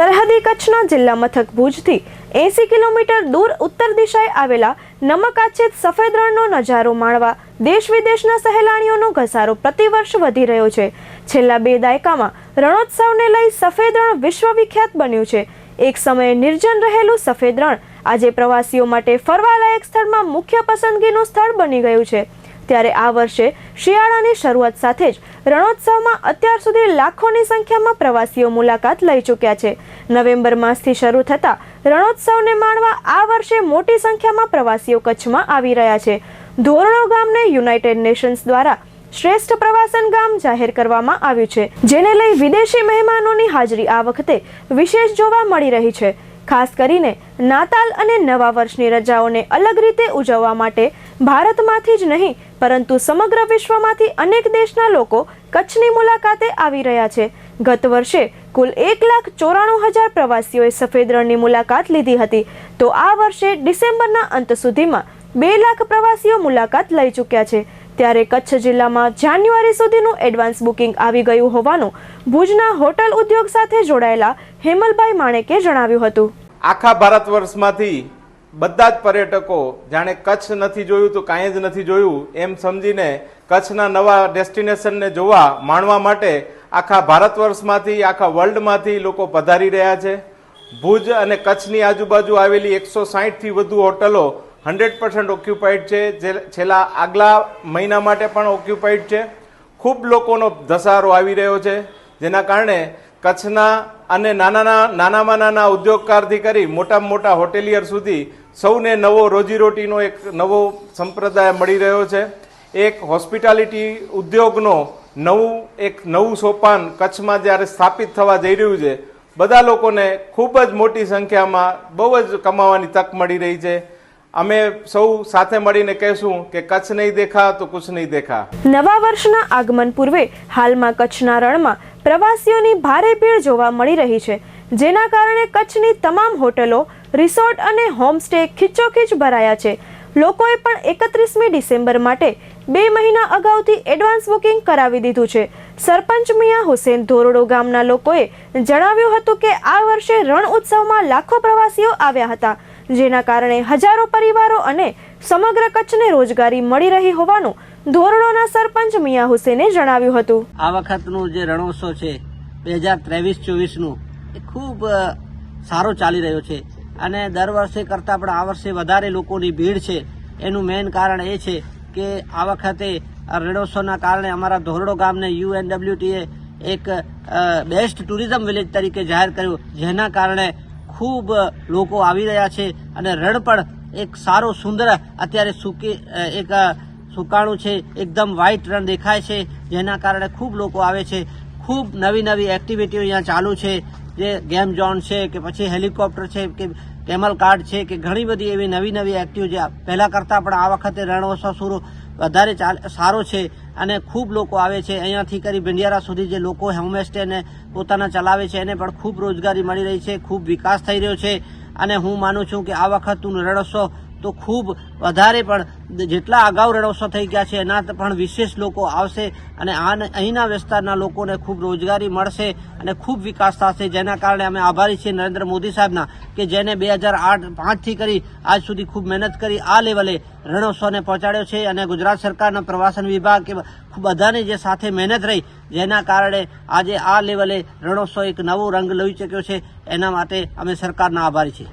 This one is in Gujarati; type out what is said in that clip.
સરહદી કચ્છના જિલ્લા મથક ભુજથી એંસી કિલોમીટર દૂર ઉત્તર દિશાએ આવેલા નમકાચિત સફેદ રણનો નજારો માણવા દેશ વિદેશના સહેલાણીઓનો ઘસારો પ્રતિવર્ષ વધી રહ્યો છે. છેલ્લા બે દાયકામાં રણોત્સવને લઈ સફેદ રણ વિશ્વવિખ્યાત બન્યું છે. એક સમયે નિર્જન રહેલું સફેદ રણ આજે પ્રવાસીઓ માટે ફરવાલાયક સ્થળમાં મુખ્ય પસંદગીનું સ્થળ બની ગયું છે. ત્યારે આ વર્ષે શિયાળાની શરૂઆત સાથે જ રણોત્સવમાં અત્યાર સુધી લાખોની સંખ્યામાં પ્રવાસીઓ મુલાકાત લઈ ચૂક્યા છે. નવેમ્બર માસથી શરૂ થતા રણોત્સવને માણવા આ વર્ષે મોટી સંખ્યામાં પ્રવાસીઓ કચ્છમાં આવી રહ્યા છે. ધોરણો ગામને યુનાઇટેડ નેશન્સ દ્વારા શ્રેષ્ઠ પ્રવાસન ગામ જાહેર કરવામાં આવ્યું છે, જેને લઈ વિદેશી મહેમાનોની હાજરી આ વખતે વિશેષ જોવા મળી રહી છે. ખાસ કરીને નાતાલ અને નવા વર્ષની રજાઓને અલગ રીતે ઉજવવા માટે ભારતમાંથી જ નહીં પરંતુ સમગ્ર વિશ્વમાંથી અનેક દેશના લોકો કચ્છની મુલાકાતે આવી રહ્યા છે. ગત વર્ષે કુલ એક લાખ ચોરાણું હજાર પ્રવાસીઓએ સફેદ રણની મુલાકાત લીધી હતી. તો આ વર્ષે ડિસેમ્બરના અંત સુધીમાં બે લાખ પ્રવાસીઓ મુલાકાત લઈ ચૂક્યા છે. ત્યારે કચ્છ જિલ્લામાં જાન્યુઆરી સુધીનું એડવાન્સ બુકિંગ આવી ગયું હોવાનું ભુજના હોટલ ઉદ્યોગ સાથે જોડાયેલા હેમલભાઈ માણેકે જણાવ્યું હતું. આખા ભારત વર્ષમાંથી બધા જ પર્યટકો જાણે કચ્છ નથી જોયું તો કાંઈ જ નથી જોયું એમ સમજીને કચ્છના નવા ડેસ્ટિનેશનને જોવા માણવા માટે આખા ભારત વર્ષમાંથી, આખા વર્લ્ડમાંથી લોકો પધારી રહ્યા છે. ભુજ અને કચ્છની આજુબાજુ આવેલી એકસો સાહીઠથી વધુ હોટલો હંડ્રેડ પર્સન્ટ ઓક્યુપાઈડ છે, જે છેલ્લા આગલા મહિના માટે પણ ઓક્યુપાઈડ છે. ખૂબ લોકોનો ધસારો આવી રહ્યો છે, જેના કારણે કચ્છના અને નાના નાનામાં નાના ઉદ્યોગકારથી કરી મોટામાં મોટા હોટેલિયર સુધી સૌને નવો રોજીરોટીનો એક નવો સંપ્રદાય મળી રહ્યો છે. એક હોસ્પિટાલિટી ઉદ્યોગનો નવું, એક નવું સોપાન કચ્છમાં જ્યારે સ્થાપિત થવા જઈ રહ્યું છે, બધા લોકોને ખૂબ જ મોટી સંખ્યામાં બહુ જ કમાવાની તક મળી રહી છે. અમે સૌ સાથે મળીને કહેશું કે કચ્છ નહીં દેખા તો કુછ નહીં દેખા નવા વર્ષના આગમન પૂર્વે હાલમાં કચ્છના રણમાં પ્રવાસીઓની ભારે ભીડ જોવા મળી રહી છે, જેના કારણે કચ્છની તમામ હોટલો રિસોર્ટ અને હોમસ્ટે ખીચોખીચ ભરાયા છે. લોકોએ પણ એકત્રીસમી ડિસેમ્બર માટે બે મહિના અગાઉથી એડવાન્સ બુકિંગ કરાવી દીધું છે. સરપંચ મિયા હુસેન ધોરડો ગામના લોકોએ જણાવ્યું હતું કે આ વર્ષે રણ ઉત્સવમાં લાખો પ્રવાસીઓ આવ્યા હતા, જેના કારણે હજારો પરિવારો અને સમગ્ર કચ્છને રોજગારી મળી રહી હોવાનું ધોરડોના સરપંચ મિયા હુસેને જણાવ્યું હતું. આ વખતનું જે રણોત્સવ છે, બે હજાર ત્રેવીસ ચોવીસનું, એ ખૂબ સારો ચાલી રહ્યો છે. અને દર વર્ષે કરતાં પણ આ વર્ષે વધારે લોકોની ભીડ છે. એનું મેઇન કારણ એ છે કે આ વખતે રણોત્સવના કારણે અમારા ધોરડો ગામને યુએનડબ્લ્યુટીએ એક બેસ્ટ ટુરિઝમ વિલેજ તરીકે જાહેર કર્યું, જેના કારણે ખૂબ લોકો આવી રહ્યા છે અને રણ પણ એક સારો સુંદર, અત્યારે સૂકી એક સુકાણું છે, એકદમ વ્હાઇટ રણ દેખાય છે, જેના કારણે ખૂબ લોકો આવે છે. ખૂબ નવી નવી એક્ટિવિટીઓ અહીંયા ચાલુ છે. જે ગેમ ઝોન છે કે પછી હેલિકોપ્ટર છે કે કેમલ કાર્ડ છે કે ઘણી બધી એવી નવી નવી એક્ટિવ જે પહેલાં કરતાં પણ આ વખતે રણોત્સવ શરૂ વધારે સારો છે અને ખૂબ લોકો આવે છે. અહીંયાથી કરી ભિંડિયારા સુધી જે લોકો હોમસ્ટેને પોતાના ચલાવે છે એને પણ ખૂબ રોજગારી મળી રહી છે, ખૂબ વિકાસ થઈ રહ્યો છે અને હું માનું છું કે આ વખતનું રણોત્સવ તો ખૂબ વધારે પણ જેટલા અગાઉ રણોત્સવ થઈ ગયા છે, એના પણ વિશેષ લોકો આવશે અને આ અહીંના વિસ્તારના લોકોને ખૂબ રોજગારી મળશે અને ખૂબ વિકાસ થશે. જેના કારણે અમે આભારી છીએ નરેન્દ્ર મોદી સાહેબના કે જેને બે હજાર આઠ પાંચથી કરી આજ સુધી ખૂબ મહેનત કરી આ લેવલે રણોત્સવને પહોંચાડ્યો છે અને ગુજરાત સરકારના પ્રવાસન વિભાગ કે બધાની જે સાથે મહેનત રહી, જેના કારણે આજે આ લેવલે રણોત્સવ એક નવો રંગ લઈ ચૂક્યો છે. એના માટે અમે સરકારના આભારી છીએ.